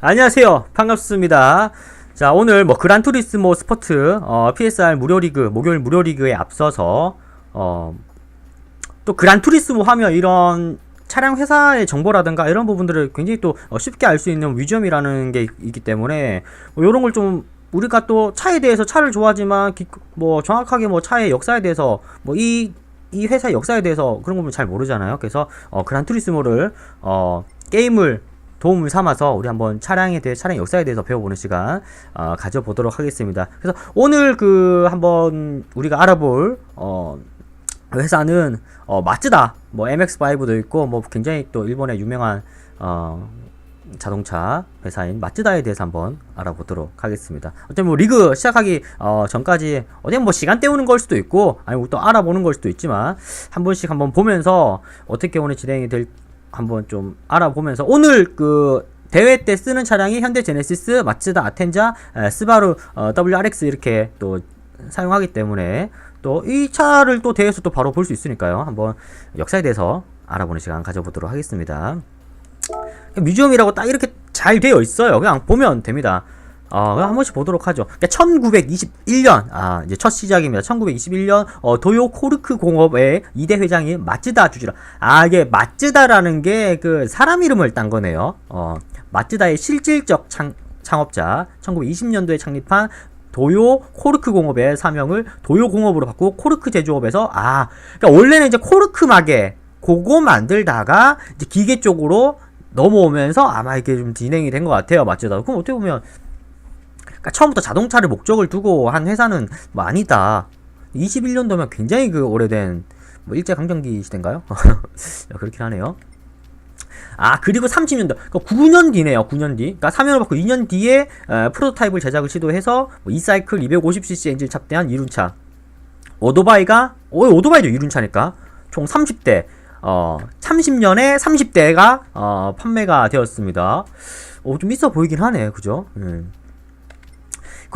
안녕하세요. 반갑습니다. 자, 오늘 뭐 그란투리스모 스포츠 어, PSR 무료 리그 목요일 무료 리그에 앞서서 어, 또 그란투리스모 하면 이런 차량 회사의 정보라든가 이런 부분들을 굉장히 또 어, 쉽게 알 수 있는 위점이라는 게 있- 있기 때문에 뭐 이런 걸좀 우리가 또 차에 대해서 차를 좋아하지만 기- 뭐 정확하게 뭐 차의 역사에 대해서 뭐이이 회사의 역사에 대해서 그런 부분 잘 모르잖아요. 그래서 어, 그란투리스모를 어, 게임을 도움을 삼아서 우리 한번 차량에 대해 차량 역사에 대해서 배워보는 시간 어, 가져보도록 하겠습니다. 그래서 오늘 그 한번 우리가 알아볼 어, 회사는 어, 마츠다 뭐 MX5도 있고 뭐 굉장히 또 일본의 유명한 어, 자동차 회사인 마츠다에 대해서 한번 알아보도록 하겠습니다. 어쩌면 뭐 리그 시작하기 어, 전까지 어디 뭐 시간 때우는 걸 수도 있고 아니면 또 알아보는 걸 수도 있지만 한 번씩 한번 보면서 어떻게 오늘 진행이 될 한번 좀 알아보면서 오늘 그 대회 때 쓰는 차량이 현대 제네시스, 마츠다, 아텐자, 에, 스바루 어, WRX 이렇게 또 사용하기 때문에 또 이 차를 또 대회에서 또 바로 볼 수 있으니까요. 한번 역사에 대해서 알아보는 시간 가져보도록 하겠습니다. 뮤지엄이라고 딱 이렇게 잘 되어 있어요. 그냥 보면 됩니다. 어, 한 번씩 보도록 하죠. 그러니까 1921년, 아, 이제 첫 시작입니다. 1921년, 어, 도요 코르크 공업의 2대 회장이 마츠다 주지라. 아, 이게 마츠다라는 게 그 사람 이름을 딴 거네요. 어, 마츠다의 실질적 창, 창업자, 1920년도에 창립한 도요 코르크 공업의 사명을 도요 공업으로 바꾸고 코르크 제조업에서 아, 그러니까 원래는 이제 코르크 마개 그거 만들다가 이제 기계 쪽으로 넘어오면서 아마 이게 좀 진행이 된 것 같아요. 맞죠? 그럼 어떻게 보면 그러니까 처음부터 자동차를 목적을 두고 한 회사는 뭐 아니다. 21년도면 굉장히 그 오래된 뭐 일제 강점기 시대인가요? 그렇긴 하네요. 아 그리고 30년도 그러니까 9년 뒤네요 9년 뒤 그러니까 3년을 받고 2년 뒤에 에, 프로토타입을 제작을 시도해서 뭐 이사이클 250cc 엔진 탑재한 이륜차 오토바이가 오 오토바이도 이륜차니까 총 30대 어 30년에 30대가 어 판매가 되었습니다 오좀 있어 보이긴 하네 그죠 음.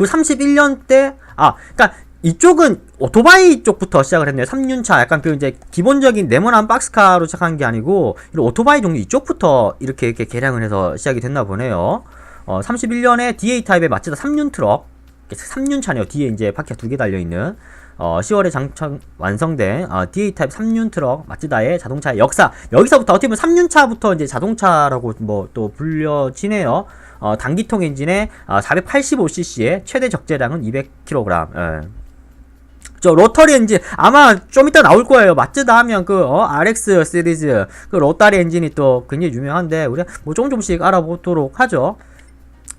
그 31년 때, 아, 그니까 이쪽은 오토바이 쪽부터 시작을 했네요. 3륜차. 약간 그 이제 기본적인 네모난 박스카로 시작한 게 아니고, 오토바이 종류 이쪽부터 이렇게 이렇게 개량을 해서 시작이 됐나 보네요. 어, 31년에 DA 타입의 마츠다 3륜 트럭. 3륜차네요. 뒤에 이제 바퀴가 두 개 달려 있는. 어, 10월에 장착 완성된 어, DA 타입 3륜 트럭 마츠다의 자동차의 역사. 여기서부터 어떻게 보면 3륜차부터 이제 자동차라고 뭐 또 불려지네요. 어, 단기통 엔진의 어, 485cc의 최대 적재량은 200kg. 예. 저 로터리 엔진 아마 좀 이따 나올 거예요. 마츠다 하면 그 어, RX 시리즈 그 로터리 엔진이 또 굉장히 유명한데 우리가 뭐 조금 조금씩 알아보도록 하죠.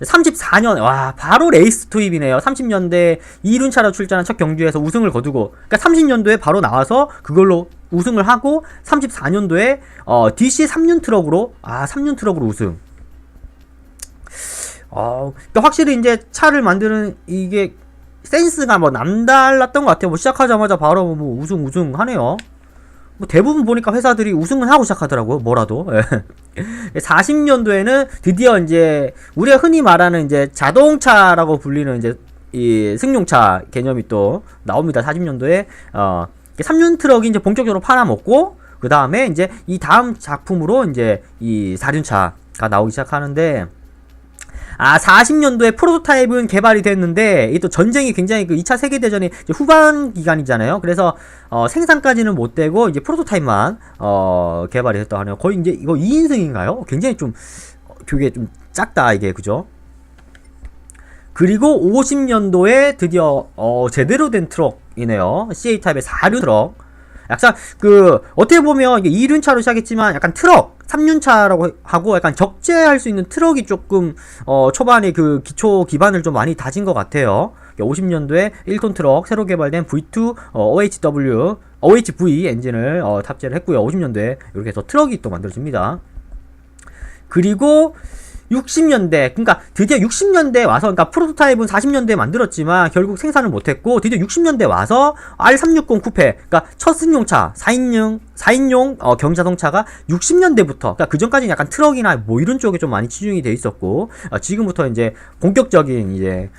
34년 와 바로 레이스 투입이네요. 30년대 이륜차로 출전한 첫 경주에서 우승을 거두고 그러니까 30년도에 바로 나와서 그걸로 우승을 하고 34년도에 어, DC 3륜 트럭으로 아 3륜 트럭으로 우승. 어, 그러니까 확실히 이제 차를 만드는 이게 센스가 뭐 남달랐던 것 같아요. 뭐 시작하자마자 바로 뭐 우승 우승 하네요. 뭐 대부분 보니까 회사들이 우승은 하고 시작하더라고요. 뭐라도. 40년도에는 드디어 이제 우리가 흔히 말하는 이제 자동차라고 불리는 이제 이 승용차 개념이 또 나옵니다. 40년도에 어 3륜 트럭이 이제 본격적으로 팔아먹고 그 다음에 이제 이 다음 작품으로 이제 이 4륜차가 나오기 시작하는데 아, 40년도에 프로토타입은 개발이 됐는데, 이 또 전쟁이 굉장히 그 2차 세계대전이 이제 후반 기간이잖아요. 그래서, 어, 생산까지는 못 되고, 이제 프로토타입만, 어, 개발이 됐다 하네요. 거의 이제 이거 2인승인가요? 굉장히 좀, 어, 그게 좀 작다, 이게, 그죠? 그리고 50년도에 드디어, 어, 제대로 된 트럭이네요. CA타입의 4륜 트럭. 약간 그 어떻게 보면 이게 2륜차로 시작했지만 약간 트럭 3륜차라고 하고 약간 적재할 수 있는 트럭이 조금 어 초반에 그 기초 기반을 좀 많이 다진 것 같아요. 50년도에 1톤 트럭 새로 개발된 V2 어, OHW OHV 엔진을 어, 탑재를 했고요. 50년도에 이렇게 해서 트럭이 또 만들어집니다. 그리고 60년대, 그러니까 드디어 60년대 와서, 그러니까 프로토타입은 40년대에 만들었지만 결국 생산을 못했고 드디어 60년대 와서 R360 쿠페, 그러니까 첫 승용차, 4인용, 4인용 어, 경자동차가 60년대부터, 그러니까 그 전까지는 약간 트럭이나 뭐 이런 쪽에 좀 많이 치중이 돼 있었고 어, 지금부터 이제 본격적인 이제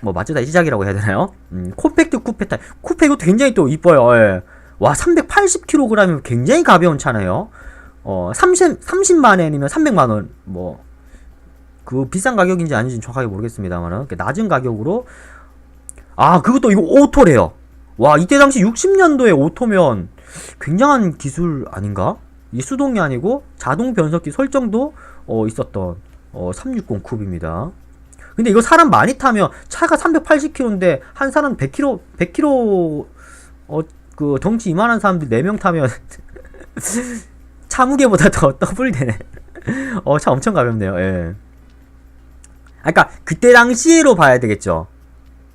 뭐 마츠다 시작이라고 해야 되나요? 음, 콤팩트 쿠페 타입, 쿠페 이거 굉장히 또 이뻐요. 예. 와 380kg이면 굉장히 가벼운 차네요. 어 30, 30만 엔이면 300만 원, 뭐 그 비싼 가격인지 아닌지 정확하게 모르겠습니다만은 낮은 가격으로 아 그것도 이거 오토래요. 와 이때 당시 60년도에 오토면 굉장한 기술 아닌가? 이 수동이 아니고 자동 변속기 설정도 어, 있었던 어, 360 쿱입니다. 근데 이거 사람 많이 타면 차가 380km인데 한 사람 100km 100km 어 그 덩치 이만한 사람들 4명 타면 차 무게보다 더 더블 되네. 어, 차 엄청 가볍네요. 예. 그러니까 그때 당시로 봐야 되겠죠.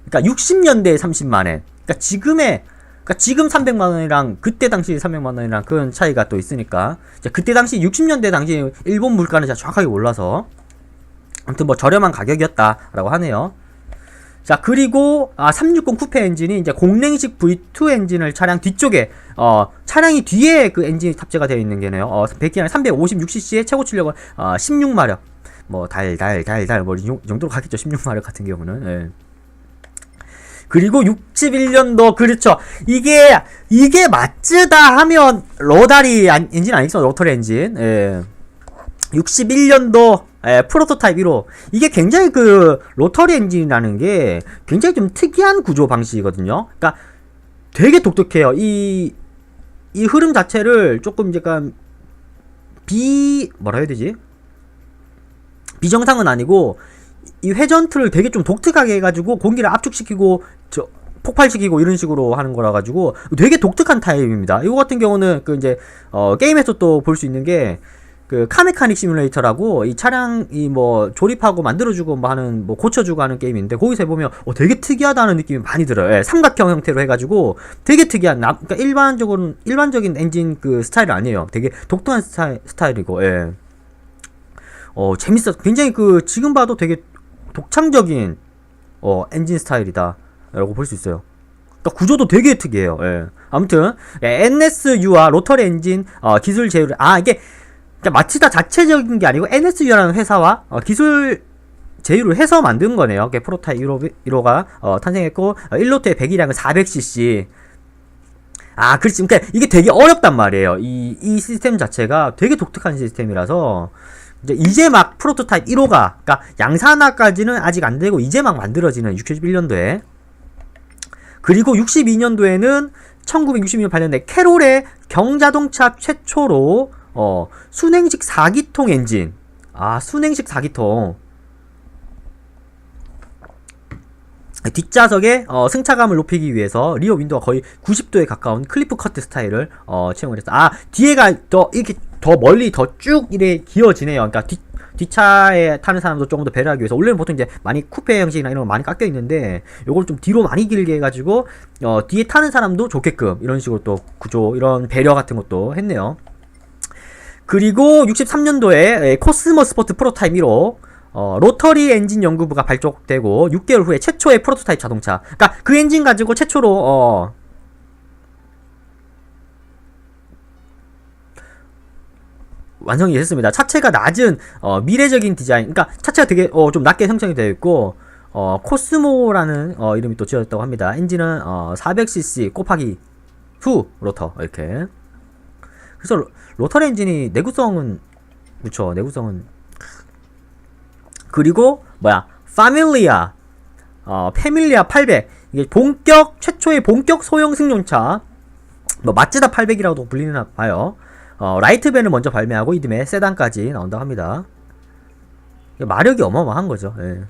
그러니까 60년대에 30만 원. 그러니까 지금의 그러니까 지금 300만 원이랑 그때 당시 300만 원이랑 그런 차이가 또 있으니까 그때 당시 60년대 당시 일본 물가는 정확하게 몰라서 아무튼 뭐 저렴한 가격이었다라고 하네요. 자 그리고 아 360 쿠페 엔진이 이제 공랭식 V2 엔진을 차량 뒤쪽에 어 차량이 뒤에 그 엔진이 탑재가 되어 있는 게네요. 어 배기량 356cc의 최고 출력은 어 16마력. 뭐 달 달 달달뭐이 정도로 가겠죠. 16마력 같은 경우는. 예. 그리고 61년도 그렇죠. 이게 이게 마츠다 하면 로다리 안- 엔진 아니겠어? 로터리 엔진. 예. 61년도 예, 프로토타입 1호 이게 굉장히 그 로터리 엔진이라는 게 굉장히 좀 특이한 구조 방식이거든요. 그러니까 되게 독특해요. 이이 흐름 자체를 조금 약간 비 뭐라 해야 되지? 비정상은 아니고 이 회전틀을 되게 좀 독특하게 해가지고 공기를 압축시키고 저 폭발시키고 이런 식으로 하는 거라 가지고 되게 독특한 타입입니다. 이거 같은 경우는 그 이제 어 게임에서 또 볼 수 있는 게 그 카메카닉 시뮬레이터라고 이 차량 이 뭐 조립하고 만들어주고 뭐 하는 뭐 고쳐주고 하는 게임인데 거기서 보면 어 되게 특이하다는 느낌이 많이 들어요. 예, 삼각형 형태로 해가지고 되게 특이한 나, 그러니까 일반적으로 일반적인 엔진 그 스타일 아니에요. 되게 독특한 스타일 스타일이고 예. 어 재밌어. 굉장히 그 지금 봐도 되게 독창적인 어 엔진 스타일이다 라고 볼 수 있어요. 그러니까 구조도 되게 특이해요. 예. 아무튼 예, NSU와 로터리 엔진 어, 기술 제휴를 아 이게 그러니까 마치다 자체적인 게 아니고 NSU라는 회사와 어, 기술 제휴를 해서 만든 거네요. 이게 프로타입 1호, 1호 가 어, 탄생했고 어, 1로트의 배기량은 400cc. 아, 그렇지. 그러니까 이게 되게 어렵단 말이에요. 이, 이 시스템 자체가 되게 독특한 시스템이라서 이제 이제 막 프로토타입 1호가 그러니까 양산화까지는 아직 안 되고 이제 막 만들어지는 61년도에. 그리고 62년도에는 1962년 발견된 캐롤의 경자동차 최초로 어 순행식 4기통 엔진. 아 순행식 4기통. 뒷좌석에 어, 승차감을 높이기 위해서 리어 윈도가 거의 90도에 가까운 클리프 커트 스타일을 어, 채용을 했어. 아 뒤에가 더 이렇게 더 멀리 더 쭉 이래 기어지네요. 그러니까 뒷 뒷차에 타는 사람도 조금 더 배려하기 위해서 원래는 보통 이제 많이 쿠페 형식이나 이런 거 많이 깎여 있는데 요걸 좀 뒤로 많이 길게 해가지고 어, 뒤에 타는 사람도 좋게끔 이런 식으로 또 구조 이런 배려 같은 것도 했네요. 그리고 63년도에 코스모 스포트 프로타입 1호 어, 로터리 엔진 연구부가 발족되고 6개월 후에 최초의 프로토타입 자동차. 그러니까 그 엔진 가지고 최초로 어 완성이 됐습니다. 차체가 낮은 어, 미래적인 디자인. 그러니까 차체가 되게 어, 좀 낮게 형성이 되어 있고 어, 코스모라는 어, 이름이 또 지어졌다고 합니다. 엔진은 어, 400cc 곱하기 후 로터 이렇게. 그래서 로, 로터리 엔진이 내구성은 그렇죠. 내구성은 그리고 뭐야 파밀리아 어 패밀리아 800 이게 본격 최초의 본격 소형 승용차 뭐 마츠다 800이라고도 불리나 봐요 어 라이트밴을 먼저 발매하고 이듬해 세단까지 나온다고 합니다. 마력이 어마어마한 거죠. 예.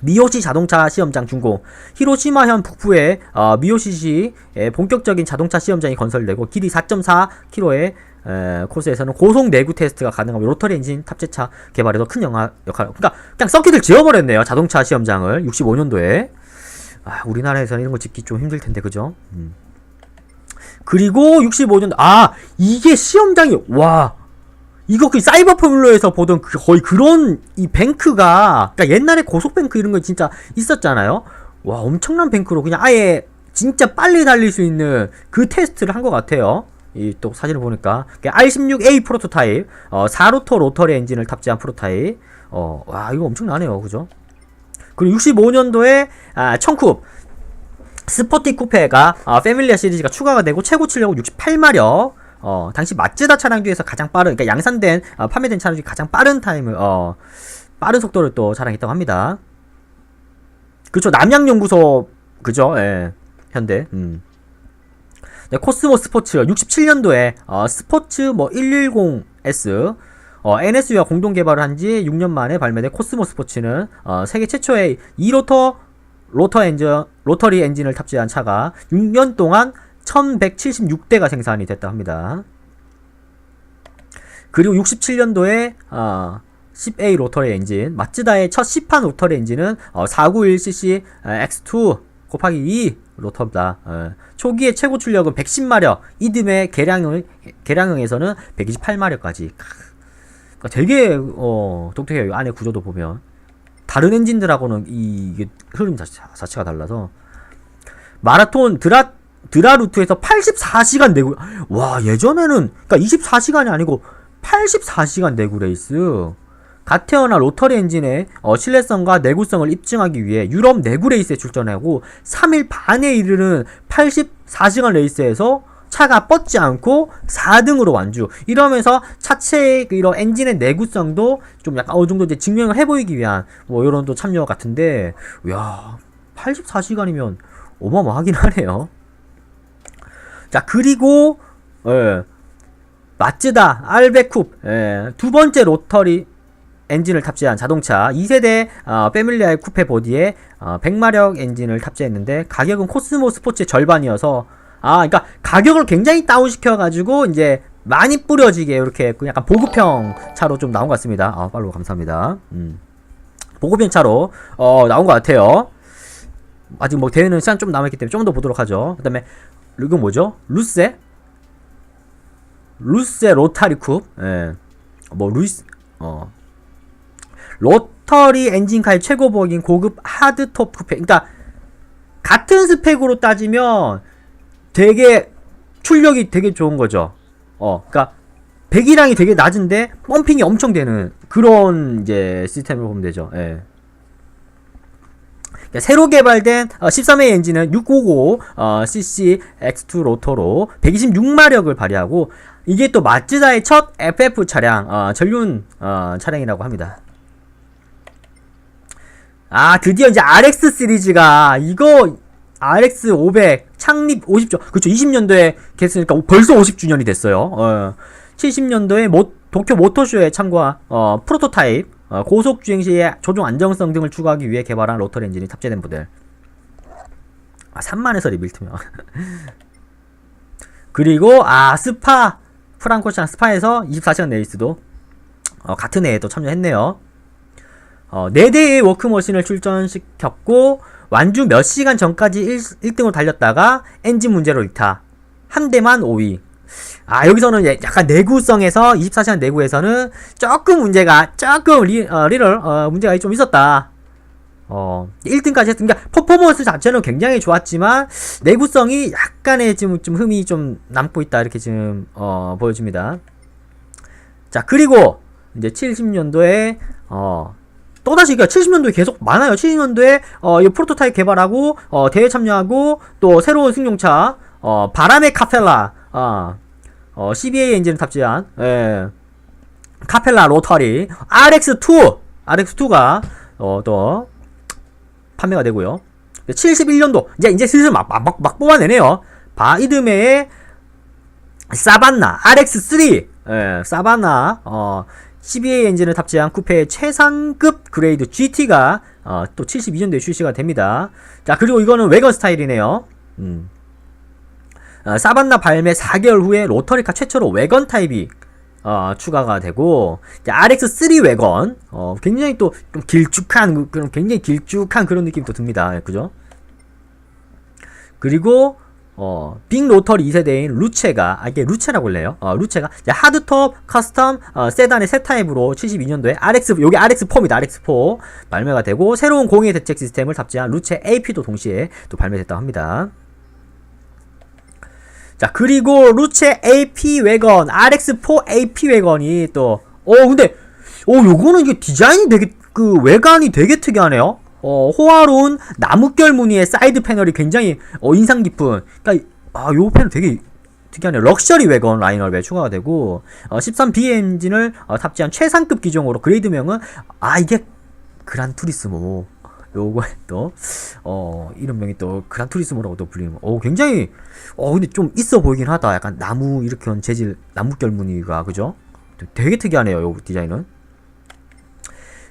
미요시 자동차 시험장 준공 히로시마현 북부에 어, 미요시시의 본격적인 자동차 시험장이 건설되고 길이 4.4km의 에, 코스에서는 고속 내구 테스트가 가능하고 로터리 엔진 탑재차 개발에도 큰 영화 역할을 그러니까 그냥 서킷을 지어버렸네요 자동차 시험장을. 65년도에. 아 우리나라에서는 이런 거 짓기 좀 힘들 텐데 그죠? 음. 그리고 65년도 아 이게 시험장이 와. 이거 그 사이버 포뮬러에서 보던 그 거의 그런 이 뱅크가 그러니까 옛날에 고속 뱅크 이런 거 진짜 있었잖아요. 와 엄청난 뱅크로 그냥 아예 진짜 빨리 달릴 수 있는 그 테스트를 한 것 같아요. 이 또 사진을 보니까. R16A 프로토타입 어 4로터 로터리 엔진을 탑재한 프로타입. 어 와 이거 엄청나네요. 그죠? 그리고 65년도에 아 청쿱 스포티 쿠페가 아, 패밀리아 시리즈가 추가가 되고 최고 출력은 68마력 어, 당시 마츠다 차량 중에서 가장 빠른, 그러니까 양산된, 어, 판매된 차량 중에 가장 빠른 타임을, 어, 빠른 속도를 또 자랑했다고 합니다. 그쵸, 남양연구소, 그죠, 예, 현대, 음. 네, 코스모 스포츠 67년도에 어, 스포츠 뭐 110S 어, NSU와 공동 개발을 한 지 6년 만에 발매된 코스모 스포츠는 어, 세계 최초의 2로터 로터 엔진 로터리 엔진을 탑재한 차가 6년 동안 1176대가 생산이 됐다 합니다. 그리고 67년도에 어, 10A 로터리 엔진 마츠다의 첫 10판 로터리 엔진은 어, 491cc X2 곱하기 2 로터입니다. 어, 초기의 최고 출력은 110마력, 이듬해 개량형, 개량형에서는 128마력까지. 그러니까 되게 어, 독특해요. 안에 구조도 보면 다른 엔진들하고는 이, 이게 흐름 자체, 자체가 달라서 마라톤 드라 드라 루트에서 84시간 내구 와 예전에는 그러니까 24시간이 아니고 84시간 내구 레이스. 갓 태어난 로터리 엔진의 어, 신뢰성과 내구성을 입증하기 위해 유럽 내구 레이스에 출전하고 3일 반에 이르는 84시간 레이스에서 차가 뻗지 않고 4등으로 완주. 이러면서 차체의 그 이런 엔진의 내구성도 좀 약간 어느 정도 이제 증명을 해 보이기 위한 뭐 이런 또 참여 같은데, 야 84시간이면 어마어마하긴 하네요. 자, 그리고, 예, 마츠다, 알베쿱, 예, 두 번째 로터리 엔진을 탑재한 자동차 2세대 어, 패밀리아의 쿠페 보디에 어, 100마력 엔진을 탑재했는데 가격은 코스모 스포츠의 절반이어서 아 그러니까 가격을 굉장히 다운시켜 가지고 이제 많이 뿌려지게 이렇게 그 약간 보급형 차로 좀 나온 것 같습니다. 아 팔로우 감사합니다. 음. 보급형 차로 어 나온 것 같아요. 아직 뭐 대회는 시간 좀 남았기 때문에 좀 더 보도록 하죠. 그 다음에 이건 뭐죠? 루세 루세 로타리 쿱. 예. 뭐 루이스 어 로터리 엔진카의 최고봉인 고급 하드톱 쿠페. 그러니까 같은 스펙으로 따지면 되게 출력이 되게 좋은 거죠. 어, 그러니까 배기량이 되게 낮은데 펌핑이 엄청 되는 그런 이제 시스템을 보면 되죠. 예. 그러니까 새로 개발된 어, 13회 엔진은 655 어, cc X2 로터로 126마력을 발휘하고 이게 또 마츠다의 첫 FF 차량 어, 전륜 어, 차량이라고 합니다. 아 드디어 이제 RX 시리즈가 이거 RX 500 창립 50조 그렇죠 20년도에 개했으니까 벌써 50주년이 됐어요. 어, 70년도에 모, 도쿄 모터쇼에 참가 어, 프로토타입 어, 고속 주행 시의 조종 안정성 등을 추구하기 위해 개발한 로터 엔진이 탑재된 모델. 아 3만에서 리빌트면 그리고 아 스파 프랑코시랑 스파에서 24시간 레이스도 어, 같은 해에 또 참여했네요. 어, 4대의 워크머신을 출전시켰고 완주 몇 시간 전까지 1, 1등으로 달렸다가 엔진 문제로 이타. 한 대만 5위. 아 여기서는 예- 약간 내구성에서 24시간 내구에서는 조금 문제가 조금 리, 어, 리럴 어, 문제가 좀 있었다. 어 1등까지 했으니까 퍼포먼스 자체는 굉장히 좋았지만 내구성이 약간의 지금 좀 흠이 좀 남고 있다. 이렇게 지금 어, 보여집니다. 자 그리고 이제 70년도에 어 또다시 그러니까 70년도에 계속 많아요. 70년도에 어, 이 프로토타입 개발하고 어, 대회 참여하고 또 새로운 승용차 어, 바람의 카펠라 어, 어, CBA 엔진을 탑재한 예, 카펠라 로터리 RX2 RX2가 어, 또 판매가 되고요. 71년도 이제 이제 슬슬 막막막 뽑아내네요. 바이드메의 사반나 RX3 예, 사바나 어, CBA 엔진을 탑재한 쿠페의 최상급 그레이드 GT가 어, 또 72년도에 출시가 됩니다. 자 그리고 이거는 외건 스타일이네요. 음. 어, 사반나 발매 4개월 후에 로터리카 최초로 외건 타입이 어, 추가가 되고 이제 RX3 외건 어, 굉장히 또 좀 길쭉한 그- 그런 굉장히 길쭉한 그런 느낌이 또 듭니다. 예, 그죠? 그리고 어, 빅 로터리 2세대인 루체가, 아, 이게 루체라고 불려요. 어, 루체가, 이제 하드톱, 커스텀, 어, 세단의 새 타입으로 72년도에 RX, 요게 RX4입니다. RX4 발매가 되고, 새로운 공해 대책 시스템을 탑재한 루체 AP도 동시에 또 발매됐다고 합니다. 자, 그리고 루체 AP 외건, RX4 AP 외건이 또, 어, 근데, 어, 요거는 이게 디자인이 되게, 그 외관이 되게 특이하네요. 어, 호화로운 나뭇결 무늬의 사이드 패널이 굉장히 어, 인상 깊은. 그러니까 아, 요 패널 되게 특이하네요. 럭셔리 외건 라인업에 추가가 되고 어, 13B 엔진을 어, 탑재한 최상급 기종으로 그레이드명은 아 이게 그란 투리스모 요거에 또 어 이름명이 또 그란 투리스모라고 또 불리는 거. 오 굉장히 어 근데 좀 있어 보이긴 하다. 약간 나무 이렇게 한 재질 나무 결 무늬가 그죠? 되게 특이하네요. 요 디자인은.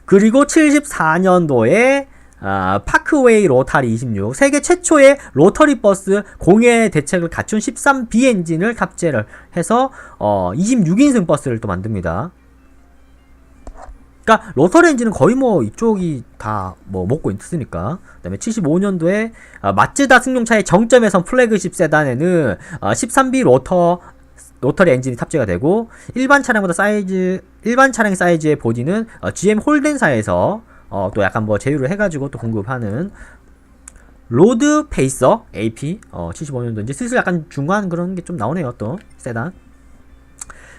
그리고 74년도에 아, 파크웨이 로타리 26 세계 최초의 로터리 버스 공해 대책을 갖춘 13B 엔진을 탑재를 해서 어, 26인승 버스를 또 만듭니다. 그러니까 로터리 엔진은 거의 뭐 이쪽이 다 뭐 먹고 있으니까. 그다음에 75년도에 아, 마츠다 승용차의 정점에 선 플래그십 세단에는 아, 13B 로터 로터리 엔진이 탑재가 되고 일반 차량보다 사이즈 일반 차량 사이즈의 보디는 어, GM 홀덴사에서 어, 또 약간 뭐 제휴를 해가지고 또 공급하는 로드 페이서 AP 어, 75년도 이제 슬슬 약간 중간 그런 게 좀 나오네요 또 세단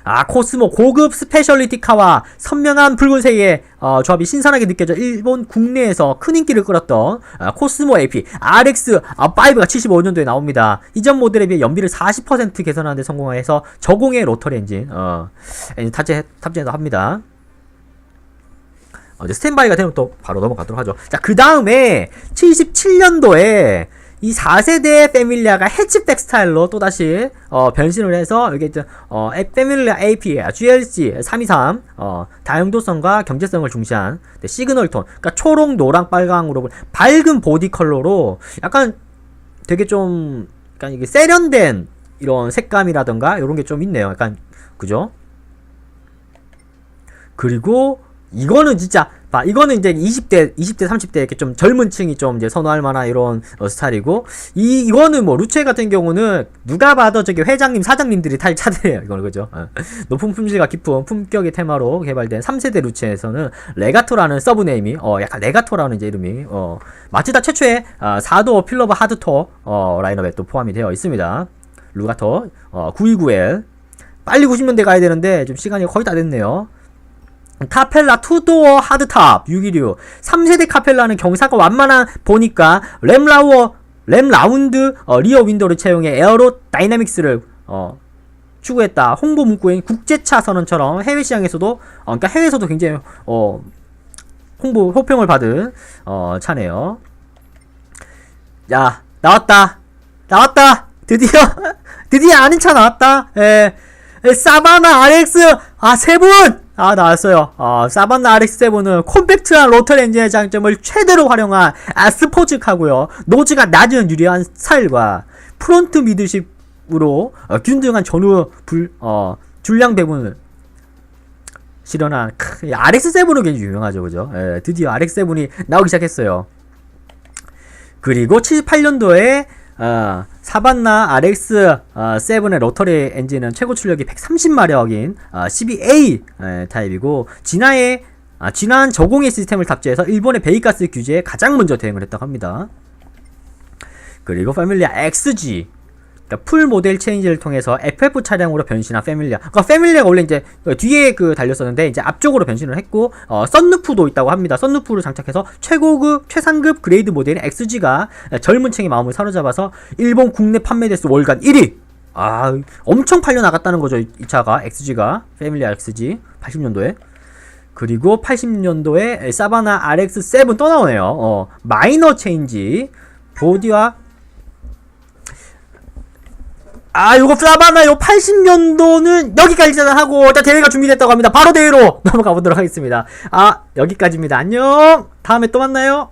아 코스모 고급 스페셜리티 카와 선명한 붉은색의 어, 조합이 신선하게 느껴져 일본 국내에서 큰 인기를 끌었던 아, 코스모 AP RX 아, 5가 75년도에 나옵니다. 이전 모델에 비해 연비를 40% 개선하는 데 성공해서 저공해 로터리 엔진 어, 엔진 탑재 탑재도 합니다. 어, 이제 스탠바이가 되면 또 바로 넘어가도록 하죠. 자, 그 다음에 77년도에 이 4세대 패밀리아가 해치백 스타일로 또다시 어, 변신을 해서 이제 어, 에- 패밀리아 AP, GLC 323 어, 다용도성과 경제성을 중시한 네, 시그널 톤, 그러니까 초록, 노랑, 빨강으로 볼- 밝은 보디 컬러로 약간 되게 좀 약간 이게 세련된 이런 색감이라던가 이런 게 좀 있네요. 약간 그죠? 그리고 이거는 진짜 봐 이거는 이제 20대 20대 30대 이렇게 좀 젊은 층이 좀 이제 선호할 만한 이런 어, 스타일이고 이 이거는 뭐 루체 같은 경우는 누가 봐도 저기 회장님 사장님들이 탈 차들이에요 이거는 그죠? 어. 높은 품질과 깊은 품격의 테마로 개발된 3세대 루체에서는 레가토라는 서브네임이 어 약간 레가토라는 이제 이름이 어 마츠다 최초의 아, 4도 필러버 하드토 어 라인업에 또 포함이 되어 있습니다. 루가토 어 929L 빨리 90년대 가야 되는데 좀 시간이 거의 다 됐네요 카펠라 투도어 하드탑 616 3세대 카펠라는 경사가 완만한 보니까 램 라워 램 라운드 어, 리어 윈도우를 채용해 에어로 다이나믹스를 어, 추구했다. 홍보 문구인 국제차 선언처럼 해외 시장에서도 어, 그러니까 해외에서도 굉장히 어, 홍보 호평을 받은 어, 차네요. 야 나왔다 나왔다 드디어 드디어 아는 차 나왔다. 에, 에, 사바나 RX 아 세분 아 나왔어요. 아 사바나 RX7은 콤팩트한 로터리 엔진의 장점을 최대로 활용한 아, 스포츠카고요. 노즈가 낮은 유리한 스타일과 프론트 미드십으로 어, 균등한 전후 불, 어, 줄량 배분을 실현한 크, 이 RX7은 굉장히 유명하죠, 그죠? 예, 드디어 RX7이 나오기 시작했어요. 그리고 78년도에 어, 사반나 RX 어, 7의 로터리 엔진은 최고 출력이 130마력인 어, 12A 에, 타입이고 진화의 아, 진화한 저공해 시스템을 탑재해서 일본의 배기가스 규제에 가장 먼저 대응을 했다고 합니다. 그리고 패밀리아 XG 그러니까 풀 모델 체인지를 통해서 FF 차량으로 변신한 패밀리아. 그러니까 패밀리아가 원래 이제 뒤에 그 달렸었는데 이제 앞쪽으로 변신을 했고 어, 썬루프도 있다고 합니다. 썬루프를 장착해서 최고급 최상급 그레이드 모델인 XG가 젊은 층의 마음을 사로잡아서 일본 국내 판매 대수 월간 1위. 아, 엄청 팔려 나갔다는 거죠. 이, 이 차가 XG가 패밀리아 XG 80년도에. 그리고 80년도에 사바나 RX7 또 나오네요. 어, 마이너 체인지 보디와 아, 요거 사바나 요 80년도는 여기까지 하고 일단 대회가 준비됐다고 합니다. 바로 대회로 넘어가 보도록 하겠습니다. 아, 여기까지입니다. 안녕. 다음에 또 만나요.